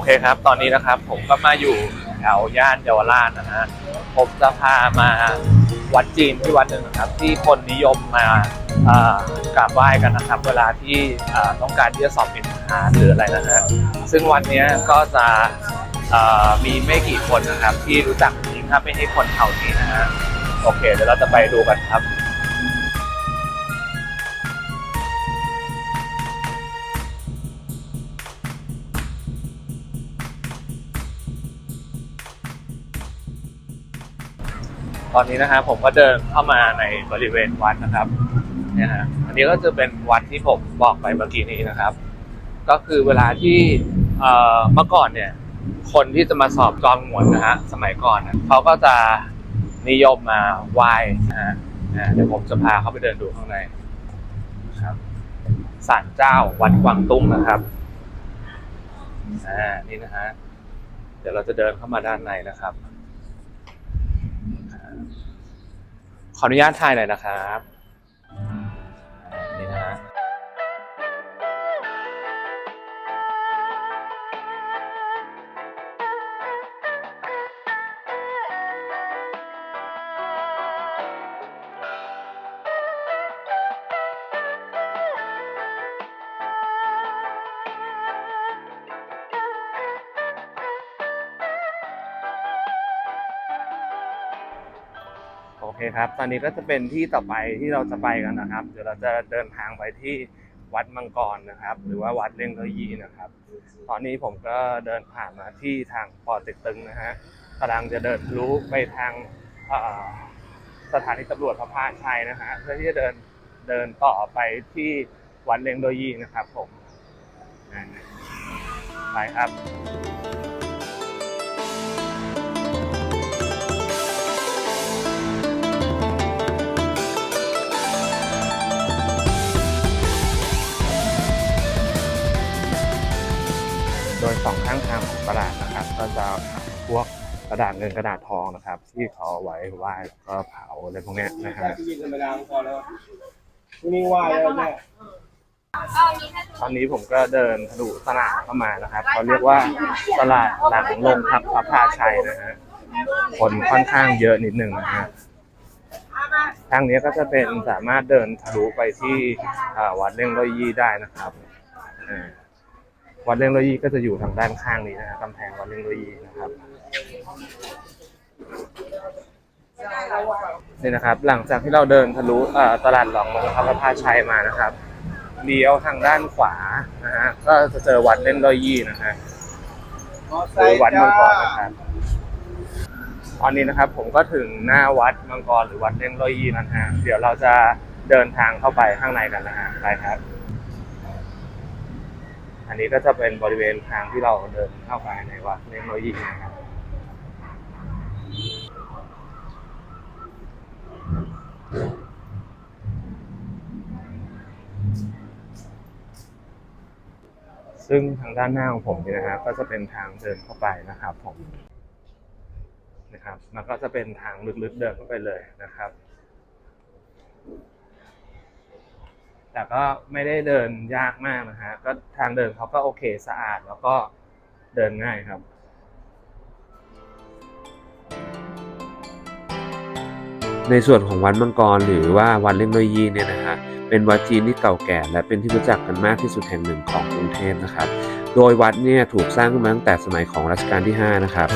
โอเคครับ ตอนนี้นะครับผมก็มาอยู่แถวย่านเยาวราชนะฮะผมจะพามาวัดจีนที่วัดหนึ่งนะครับ ที่คนนิยมมากราบไหว้กันนะครับ เวลาที่ต้องการที่จะสอบเป็นทหารหรืออะไรนะฮะซึ่งวันนี้ก็จะมีไม่กี่คนนะครับ ที่รู้จักจริงถ้าไม่ใช่คนแถวนี้นะฮะโอเค เดี๋ยวเราจะไปดูกันครับ ตอนนี้นะครับผมก็เดินเข้ามาในบริเวณวัดนะครับเนี่ยฮะอันนี้ก็จะเป็นวัดที่ผมบอกไปเมื่อกี้นี้นะครับ ก็คือเวลาที่เมื่อก่อนเนี่ย คนที่จะมาสอบจอมหวนนะฮะสมัยก่อนเขาก็จะนิยมมาไหว้นะฮะเดี๋ยวผมจะพาเข้าไปเดินดูข้างในครับศาลเจ้าวัดกวางตุ้งนะครับอ่านี่นะฮะเดี๋ยวเราจะเดินเข้ามาด้านในนะครับ ขออนุญาตถ่ายหน่อยนะครับ คครับ ตอนนี้ก็จะเป็นที่ต่อไปที่เราจะไปกันนะครับ เดี๋ยวเราจะเดินทางไปที่วัดมังกรนะครับ หรือว่าวัดเล่งเกอยีนะครับ ตอนนี้ผมก็เดินผ่านมาที่ทางปอต็กตึงนะฮะกำลังจะเดินทะลุไปทางสถานีตำรวจพระพาชัยนะฮะเพื่อที่จะเดินเดินต่อไปที่วัดเล่งเกอยีนะครับ ผมไปครับ โดยสองข้างทางของตลาดนะครับ ก็จะขายพวกกระดาษเงินกระดาษทองนะครับ ที่เขาเอาไว้ไหว้แล้วก็เผาอะไรพวกเนี้ยนะฮะที่ยินธรรมดาพอแล้วที่นี่ว่าแล้วเนี่ยตอนนี้ผมก็เดินทะลุตลาดเข้ามานะครับเขาเรียกว่าตลาดหลังโรงพักพระพาชัยนะฮะคนค่อนข้างเยอะนิดหนึ่งนะฮะทางนี้ก็จะเป็นสามารถเดินทะลุไปที่อ่าวัดเล่งร้อยยี่ได้นะครับอ่า วัดเล่งร้อยยี่ก็จะอยู่ทางด้านข้างนี้นะฮะกำแพงวัดเล่งร้อยยี่นะครับนี่นะครับ หลังจากที่เราเดินทะลุตลาดหลองมงคลพระพาชัยมานะครับเลี้ยวทางด้านขวานะฮะก็จะเจอวัดเล่นรอยยี่นะฮะหรือวัดมังกรนะครับตอนนี้นะครับผมก็ถึงหน้าวัดมังกรหรือวัดเล่นรอยยี่นะฮะเดี๋ยวเราจะเดินทางเข้าไปข้างในกันนะฮะไปครับ อันนี้ก็จะเป็นบริเวณทางที่เราเดินเข้าไปในวัดเล่นร้อยยี่นะครับซึ่งทางด้านหน้าของผมนี่นะฮะก็จะเป็นทางเดินเข้าไปนะครับผมนะครับมันก็จะเป็นทางลึกๆเดินเข้าไปเลยนะครับ แต่ก็ไม่ได้เดินยากมากนะฮะก็ทางเดินเขาก็โอเคสะอาดแล้วก็เดินง่ายครับในส่วนของวัดมังกรหรือว่าวัดเล่งนอยยีเนี่ยนะฮะเป็นวัดจีนที่เก่าแก่ และเป็นที่รู้จักกันมากที่สุดแห่งหนึ่งของกรุงเทพนะครับ โดยวัดเนี่ยถูกสร้างขึ้นมาตั้งแต่สมัยของรัชกาลที่ 5 นะครับ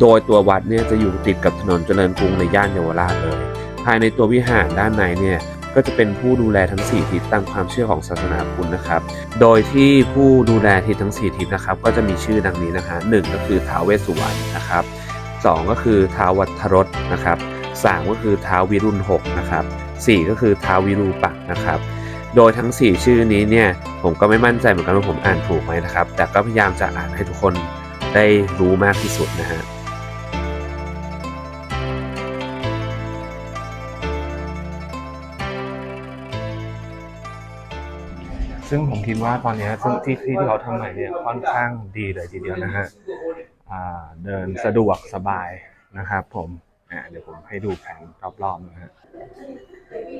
โดยตัววัดเนี่ยจะอยู่ติดกับถนนเจริญกรุงในย่านเยาวราชเลย ภายในตัววิหารด้านในเนี่ย ก็จะเป็นผู้ดูแลทั้ง 4 ทิศตามความเชื่อของศาสนาพุทธนะครับ โดยที่ผู้ดูแลทิศทั้ง 4 ทิศนะครับ ก็จะมีชื่อดังนี้นะคะหนึ่งก็คือท้าวเวสสุวรรณนะครับสองก็คือท้าววัทรสนะครับสามก็คือท้าววิรุณหกนะครับสี่ก็คือท้าววิรูปักษ์นะครับ โดยทั้ง 4 ชื่อนี้เนี่ยผมก็ไม่มั่นใจเหมือนกันว่าผมอ่านถูกไหมนะครับ แต่ก็พยายามจะอ่านให้ทุกคนได้รู้มากที่สุดนะฮะ ซึ่งผมคิดว่าตอนนี้ซึ่งที่ที่ที่เขาทำใหม่เนี่ยค่อนข้างดีเลยทีเดียวนะฮะอ่าเดินสะดวกสบายนะครับผมอ่าเดี๋ยวผมให้ดูแผนรอบๆนะฮะ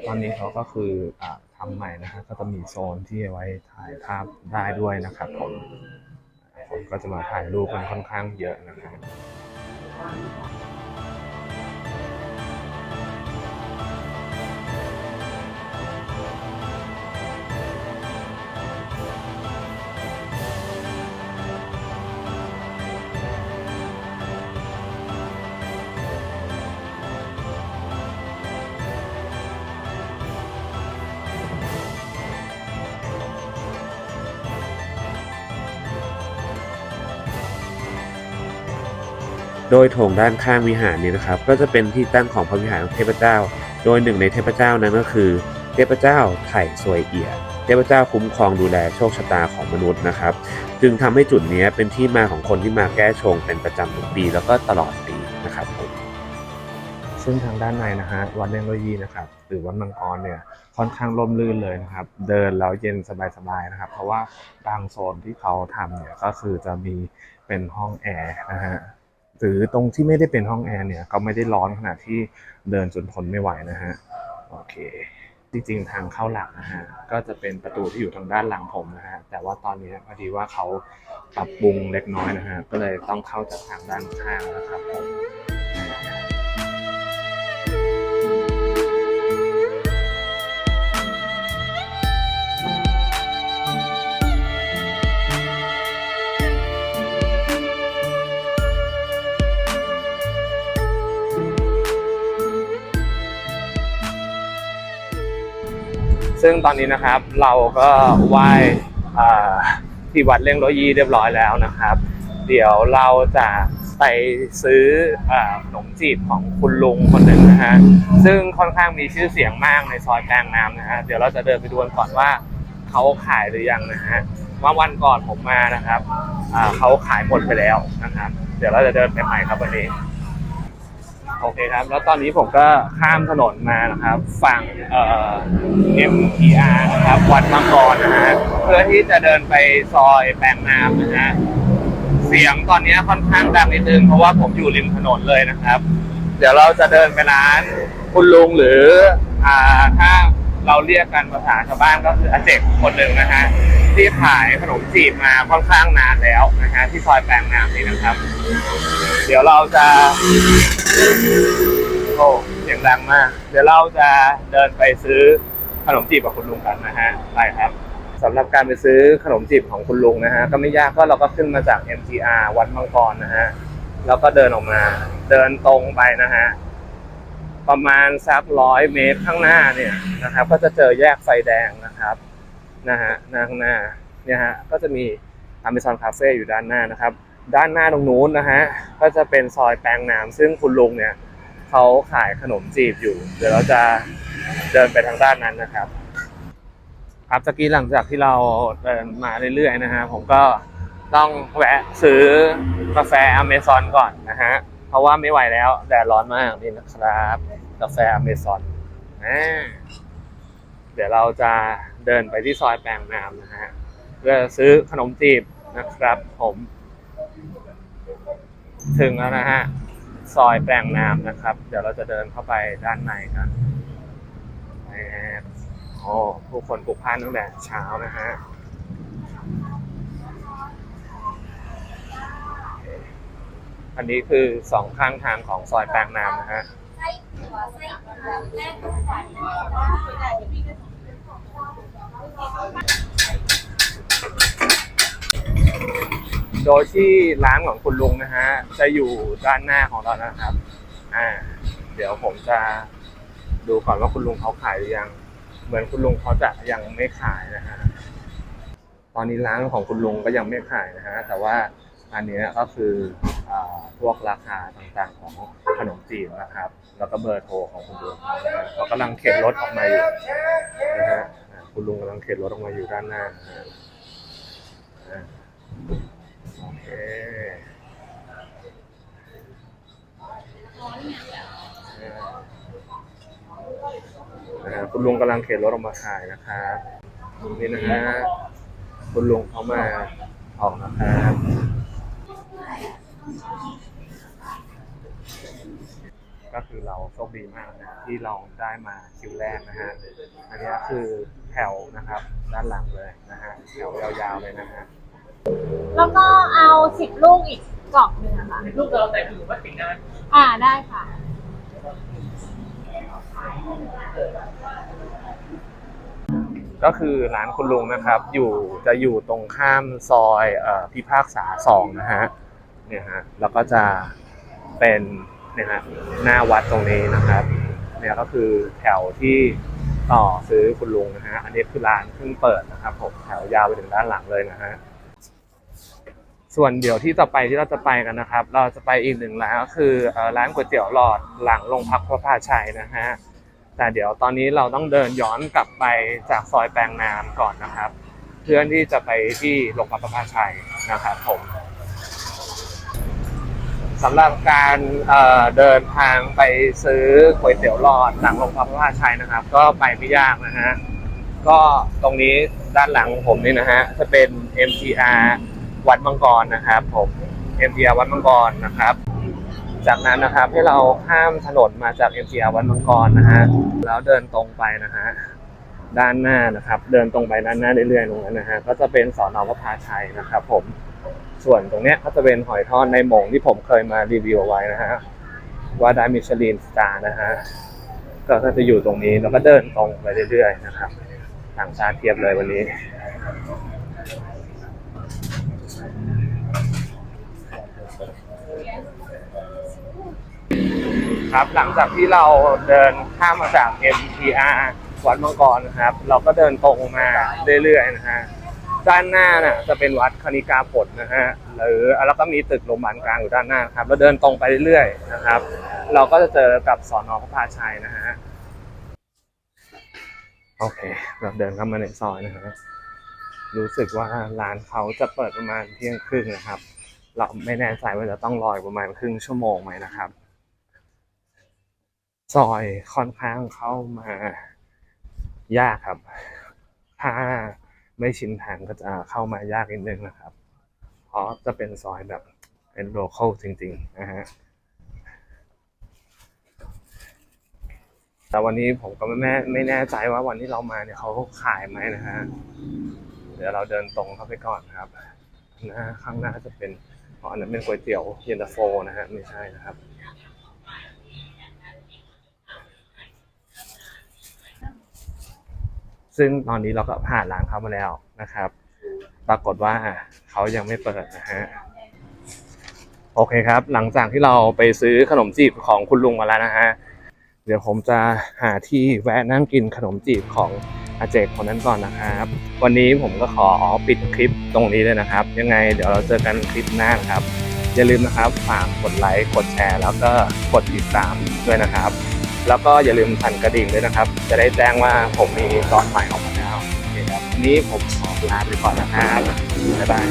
ตอนนี้เขาก็คืออ่าทำใหม่นะฮะก็จะมีโซนที่ไว้ถ่ายภาพได้ด้วยนะครับผมคนก็จะมาถ่ายรูปกันค่อนข้างเยอะนะครับ โดยโถงด้านข้างวิหารนี้นะครับ ก็จะเป็นที่ตั้งของพระวิหารของเทพเจ้า โดยหนึ่งในเทพเจ้านั้นก็คือ เทพเจ้าไถ่สวยเอียเทพเจ้าคุ้มครองดูแลโชคชะตาของมนุษย์นะครับ จึงทำให้จุดนี้เป็นที่มาของคนที่มาแก้ชงเป็นประจำทุกปีแล้วก็ตลอดปีนะครับผมซึ่งทางด้านในนะฮะวัดเล่งโลยีนะครับหรือวัดมังกรเนี่ยค่อนข้างร่มรื่นเลยนะครับ เดินแล้วเย็นสบายๆนะครับ เพราะว่าบางโซนที่เขาทำเนี่ยก็คือจะมีเป็นห้องแอร์นะฮะ หรือตรงที่ไม่ได้เป็นห้องแอร์เนี่ยก็ไม่ได้ร้อนขนาดที่เดินจนทนไม่ไหวนะฮะโอเค จริงๆทางเข้าหลักนะฮะก็จะเป็นประตูที่อยู่ทางด้านหลังผมนะฮะแต่ว่าตอนนี้พอดีว่าเขาปรับปรุงเล็กน้อยนะฮะก็เลยต้องเข้าจากทางด้านข้างนะครับผม ซึ่งตอนนี้นะครับเราก็ไหว้ที่วัดเล่งโรยีเรียบร้อยแล้วนะครับ เดี๋ยวเราจะไปซื้อขนมจีบของคุณลุงคนหนึ่งนะฮะซึ่งค่อนข้างมีชื่อเสียงมากในซอยแปลงน้ำนะฮะเดี๋ยวเราจะเดินไปดูกันก่อนว่าเขาขายหรือยังนะฮะว่าวันก่อนผมมานะครับเขาขายหมดไปแล้วนะครับ เดี๋ยวเราจะเดินไปใหม่ครับวันนี้ โอเคครับ แล้วตอนนี้ผมก็ข้ามถนนมานะครับ ฝั่งเอ่อ MTR นะครับ วัดมังกรนะฮะ เพื่อที่จะเดินไปซอยแปลงน้ำนะฮะ เสียงตอนนี้ค่อนข้างดังนิดนึง เพราะว่าผมอยู่ริมถนนเลยนะครับ เดี๋ยวเราจะเดินไปร้านคุณลุงหรือ อ่า ถ้าเราเรียกกันภาษาชาวบ้านก็คืออาเจกคนหนึ่งนะฮะ ที่ขายขนมจีบมาค่อนข้างนานแล้วนะฮะที่ซอยแปลงน้ำนี้นะครับ เดี๋ยวเราจะโอ้เสียงดังมาก เดี๋ยวเราจะเดินไปซื้อขนมจีบกับคุณลุงกันนะฮะไปครับสำหรับการไปซื้อขนมจีบของคุณลุงนะฮะก็ไม่ยากก็เราก็ขึ้นมาจาก MTR วัดมังกรนะฮะแล้วก็เดินออกมาเดินตรงไปนะฮะประมาณสักร้อยเมตรข้างหน้าเนี่ยนะครับ ก็จะเจอแยกไฟแดงนะครับ นะฮะหน้าข้างหน้าเนี่ยฮะก็จะมี Amazon Cafe อยู่ด้านหน้านะครับ ด้านหน้าตรงนู้นนะฮะก็จะเป็นซอยแปลงน้ำซึ่งคุณลุงเนี่ยเขาขายขนมจีบอยู่ เดี๋ยวเราจะเดินไปทางด้านนั้นนะครับครับตะกี้หลังจากที่เราเดินมาเรื่อยๆนะฮะผมก็ต้องแวะซื้อกาแฟอเมซอนก่อนนะฮะเพราะว่าไม่ไหวแล้วแดดร้อนมากนี่นะครับ กาแฟอเมซอนนะ เดี๋ยวเราจะเดินไปที่ซอยแปลงน้ำนะฮะเพื่อซื้อขนมจีบนะครับ ผม ถึงแล้วนะฮะซอยแปลงน้ำนะครับ เดี๋ยวเราจะเดินเข้าไปด้านในกันโอ้ผู้คนปลุกพานตั้งแต่เช้านะฮะอันนี้คือสองข้างทางของซอยแปลงน้ำนะฮะ โดยที่ร้านของคุณลุงนะฮะ จะอยู่ด้านหน้าของเรานะครับ อ่า เดี๋ยวผมจะดูก่อนว่าคุณลุงเขาขายหรือยัง เหมือนคุณลุงเขาจะยังไม่ขายนะฮะ ตอนนี้ร้านของคุณลุงก็ยังไม่ขายนะฮะ แต่ว่าอันนี้ก็คืออ่าพวกราคาต่างๆของขนมจีบนะครับ แล้วก็เบอร์โทรของคุณลุงเขานะฮะเขากำลังเข็นรถออกมาอยู่นะฮะคุณลุงกำลังเข็นรถออกมาอยู่ด้านหน้านะฮะอ่าโอเคนะฮะคุณลุงกำลังเข็นรถออกมาขายนะครับนี่นะฮะคุณลุงเขามาออกนะครับ ก็คือเราโชคดีมากนะที่เราได้มาคิวแรกนะฮะอันนี้คือแถวนะครับด้านหลังเลยนะฮะแถวยาวๆเลยนะฮะแล้วก็เอาสิบลูกอีกกล่องหนึ่งอะค่ะ ลูกเราแต่ถือว่าติดงานอ่าได้ค่ะ ก็คือร้านคุณลุงนะครับ อยู่จะอยู่ตรงข้ามซอยเอ่อพิพากษาสองนะฮะเนี่ยฮะแล้วก็จะเป็นเนี่ยฮะหน้าวัดตรงนี้นะครับ เนี่ยก็คือแถวที่ต่อซื้อคุณลุงนะฮะ อันนี้คือร้านเพิ่งเปิดนะครับผมแถวยาวไปถึงด้านหลังเลยนะฮะ ส่วนเดี๋ยวที่ต่อไปที่เราจะไปกันนะครับ เราจะไปอีกหนึ่งร้านก็คือร้านก๋วยเตี๋ยวหลอดหลังโรงพักพระพาชัยนะฮะ แต่เดี๋ยวตอนนี้เราต้องเดินย้อนกลับไปจากซอยแปลงนามก่อนนะครับ เพื่อที่จะไปที่โรงพยาบาลประภาชัยนะครับผม สำหรับการเอ่อเดินทางไปซื้อก๋วยเตี๋ยวหลอดหลังโรงพยาบาลประภาชัยนะครับ ก็ไปไม่ยากนะฮะก็ตรงนี้ด้านหลังผมนี่นะฮะจะเป็น MTR วัดมังกรนะครับผม MTR วัดมังกรนะครับ จากนั้นนะครับให้เราข้ามถนนมาจาก MTR วัดมังกรนะฮะแล้วเดินตรงไปนะฮะด้านหน้านะครับ เดินตรงไปด้านหน้าเรื่อยๆตรงนั้นนะฮะก็จะเป็นสอนอพระพาชัยนะครับ ผม ส่วนตรงเนี้ยก็จะเป็นหอยทอดในหมงที่ผมเคยมารีวิวเอาไว้นะฮะว่าได้มิชลินสตาร์นะฮะก็จะอยู่ตรงนี้แล้วก็เดินตรงไปเรื่อยๆนะครับต่างชาติเทียบเลยวันนี้ ครับหลังจากที่เราเดินข้ามมาจาก MTR วัดมังกรนะครับ เราก็เดินตรงมาเรื่อยๆนะฮะ ด้านหน้าน่ะจะเป็นวัดคณิกาผลนะฮะหรือแล้วก็มีตึกโรงพยาบาลกลางอยู่ด้านหน้าครับ แล้วเดินตรงไปเรื่อยๆนะครับ เราก็จะเจอกับสอนอพระพาชัยนะฮะโอเค เราเดินเข้ามาในซอยนะฮะรู้สึกว่าร้านเขาจะเปิดประมาณเที่ยงครึ่งนะครับ เราไม่แน่ใจว่าจะต้องรออประมาณครึ่งชั่วโมงไหมนะครับ ซอยค่อนข้างเข้ามายากครับถ้า ไม่ชินทางก็จะเข้ามายากนิดนึงนะครับ เพราะจะเป็นซอยแบบเป็นโลเคอลจริงๆนะฮะแต่วันนี้ผมก็ไม่แม่ไม่แน่ใจว่าวันที่เรามาเนี่ยเขาขายไหมนะฮะ เดี๋ยวเราเดินตรงเข้าไปก่อนครับน้าข้างหน้าจะเป็นอ๋ออันนั้นเป็นก๋วยเตี๋ยวเย็นตาโฟนะฮะไม่ใช่นะครับ ซึ่งตอนนี้เราก็ผ่านร้านเขามาแล้วนะครับ ปรากฏว่าเขายังไม่เปิดนะฮะโอเคครับ หลังจากที่เราไปซื้อขนมจีบของคุณลุงมาแล้วนะฮะเดี๋ยวผมจะหาที่แวะนั่งกินขนมจีบของอาเจกคนนั้นก่อนนะครับ วันนี้ผมก็ขอปิดคลิปตรงนี้เลยนะครับ ยังไงเดี๋ยวเราเจอกันคลิปหน้านะครับ อย่าลืมนะครับฝากกดไลค์กดแชร์ แล้วก็กดติดตามด้วยนะครับ แล้วก็อย่าลืมสั่นกระดิ่งด้วยนะครับ จะได้แจ้งว่าผมมีตอนใหม่ออกมาแล้วโอเคครับวันนี้ผมขอลาไปก่อนนะครับบ๊ายบาย